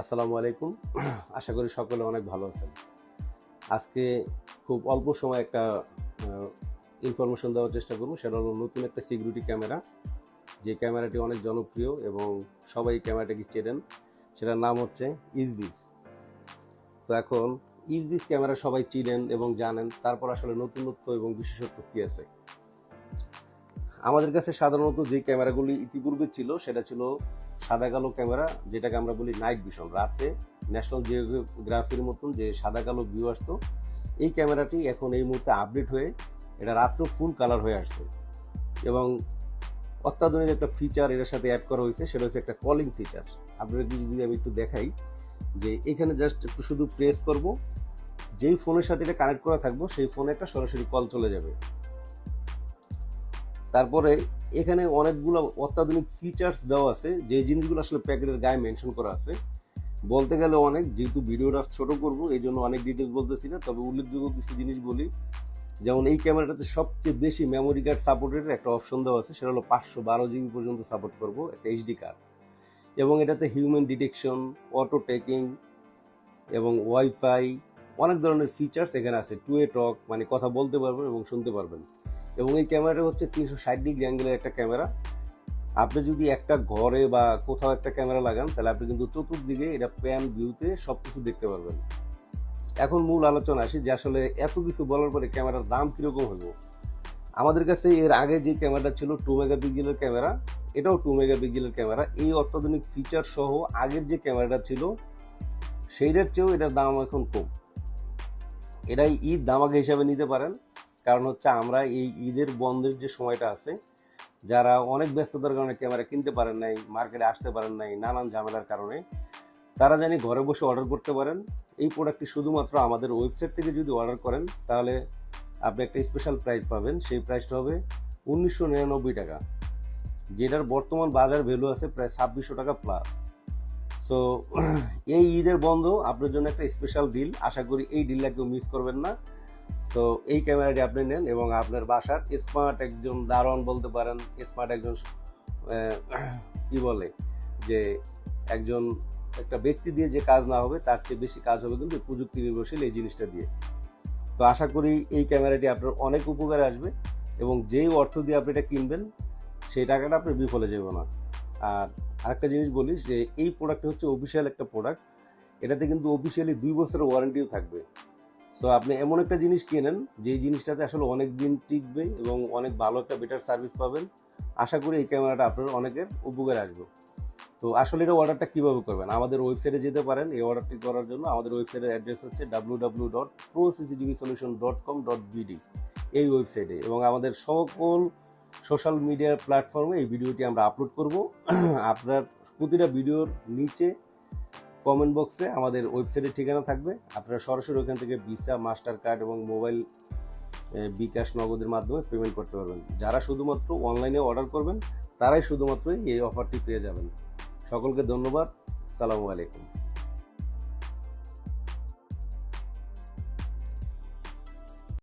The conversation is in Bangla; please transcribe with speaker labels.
Speaker 1: আসসালামু আলাইকুম। আশা করি সকলে অনেক ভালো আছেন। আজকে খুব অল্প সময় একটা ইনফরমেশন দেওয়ার চেষ্টা করব। সেটা হলো নতুন একটা সিকিউরিটি ক্যামেরা যে ক্যামেরাটি অনেক জনপ্রিয় এবং সবাই ক্যামেরাটাকে চেনেন, সেটার নাম হচ্ছে ইজবিস তো এখন ইজবিস ক্যামেরা সবাই চিনেন এবং জানেন। তারপর আসলে নতুনত্ব এবং বিশেষত্ব কী আছে? আমাদের কাছে সাধারণত যে ক্যামেরাগুলি ইতিপূর্বে ছিল, সেটা ছিল সাদা কালো ক্যামেরা, যেটাকে আমরা বলি নাইট ভিশন। রাতে ন্যাশনাল জিওগ্রাফির মতন যে সাদা কালো ভিউ আসতো, এই ক্যামেরাটি এখন এই মুহূর্তে আপডেট হয়ে, এটা রাত্র ফুল কালার হয়ে আসছে। এবং অত্যাধুনিক একটা ফিচার এটার সাথে অ্যাড করা হয়েছে, সেটা হচ্ছে একটা কলিং ফিচার আপনাদেরকে যদি আমি একটু দেখাই, যে এখানে জাস্ট একটু শুধু প্রেস করব, যেই ফোনের সাথে এটা কানেক্ট করা থাকব, সেই ফোনে একটা সরাসরি কল চলে যাবে। তারপরে এখানে অনেকগুলো অত্যাধুনিক ফিচার্স দেওয়া আছে। যে জিনিসগুলো আসলে প্যাকেটের গায়ে মেনশন করা আছে। বলতে গেলে অনেক, যেহেতু ভিডিওটা ছোট করব এই জন্য অনেক ডিটেলস বলতেছি না। তবে উল্লেখযোগ্য কিছু জিনিস বলি। যেমন এই ক্যামেরাটাতে সবচেয়ে বেশি মেমোরি কার্ড সাপোর্টের একটা অপশন দেওয়া আছে। সেটা হলো পাঁচশো বারো জিবি পর্যন্ত সাপোর্ট করব একটা এইচডি কার্ড এবং এটাতে হিউম্যান ডিটেকশন অটো টেকিং এবং ওয়াইফাই অনেক ধরনের ফিচার্স এখানে আছে। টু এ টক মানে কথা বলতে পারবেন এবং শুনতে পারবেন। এবং এই ক্যামেরাটা হচ্ছে তিনশো ষাট ডিগ্রি অ্যাঙ্গেলের একটা ক্যামেরা। আপনি যদি একটা ঘরে বা কোথাও একটা ক্যামেরা লাগান, তাহলে আপনি কিন্তু চতুর্দিকে এটা প্যান ভিউতে সব কিছু দেখতে পারবেন। এখন মূল আলোচনা আসি যে আসলে এত কিছু বলার পরে ক্যামেরার দাম কীরকম হলো? আমাদের কাছে এর আগে যে ক্যামেরাটা ছিল টু মেগা পিক্সেলের ক্যামেরা, এটাও টু মেগা পিক্সেলের ক্যামেরা। এই অত্যাধুনিক ফিচার সহ আগের যে ক্যামেরাটা ছিল, সেইটার চেয়েও এটার দাম এখন কম। এটাই ঈদ দাম দামাকে হিসাবে নিতে পারেন। কারণ হচ্ছে আমরা এই ঈদের বন্ধের যে সময়টা আছে, যারা অনেক ব্যস্ততার কারণে ক্যামেরা কিনতে পারেন নাই, মার্কেটে আসতে পারেন নাই, নানান ঝামেলার কারণে, তারা জানি ঘরে বসে অর্ডার করতে পারেন। এই প্রোডাক্টটি শুধুমাত্র আমাদের ওয়েবসাইট থেকে যদি অর্ডার করেন, তাহলে আপনি একটা স্পেশাল প্রাইস পাবেন। সেই প্রাইসটা হবে উনিশশো নিরানব্বই টাকা, যেটার বর্তমান বাজার ভ্যালু আছে প্রায় ছাব্বিশশো টাকা প্লাস সো এই ঈদের বন্ধ আপনার জন্য একটা স্পেশাল ডিল আশা করি এই ডিলটা কেউ মিস করবেন না। সো এই ক্যামেরাটি আপনি নেন এবং আপনার বাসার স্মার্ট একজন দারোয়ান বলতে পারেন স্মার্ট একজন কি বলে, যে একজন একটা ব্যক্তি দিয়ে যে কাজ না হবে, তার চেয়ে বেশি কাজ হবে কিন্তু প্রযুক্তি নির্ভরশীল এই জিনিসটা দিয়ে। তো আশা করি এই ক্যামেরাটি আপনার অনেক উপকারে আসবে এবং যেই অর্থ দিয়ে আপনি এটা কিনবেন, সেই টাকাটা আপনার বিফলে যাবে না। আর আরেকটা জিনিস বলি যে এই প্রোডাক্টটা হচ্ছে অফিসিয়াল একটা প্রোডাক্ট এটাতে কিন্তু অফিসিয়ালি দুই বছরের ওয়ারেন্টিও থাকবে। সো আপনি এমন একটা জিনিস কেনেন, যেই জিনিসটাতে আসলে অনেক দিন টিকবে এবং অনেক ভালো একটা বেটার সার্ভিস পাবেন। আশা করি এই ক্যামেরাটা আপনার অনেকের উপকারে আসবে। তো আসলে এটা অর্ডারটা কীভাবে করবেন? আমাদের ওয়েবসাইটে যেতে পারেন এই অর্ডারটি করার জন্য। আমাদের ওয়েবসাইটের অ্যাড্রেস হচ্ছে W W dot pro CCTV solution dot com dot BD এই ওয়েবসাইটে এবং আমাদের সকল সোশ্যাল মিডিয়ার প্ল্যাটফর্মে এই ভিডিওটি আমরা আপলোড করব। আপনার প্রতিটা ভিডিওর নিচে কমেন্ট বক্সে আমাদের ওয়েবসাইটের ঠিকানা থাকবে। আপনারা সরাসরি ওখান থেকে ভিসা মাস্টার কার্ড এবং মোবাইল বিকাশ নগদের মাধ্যমে পেমেন্ট করতে পারবেন। যারা শুধুমাত্র অনলাইনে অর্ডার করবেন, তারাই শুধুমাত্র এই অফারটি পেয়ে যাবেন। সকলকে ধন্যবাদ। সালামু আলাইকুম।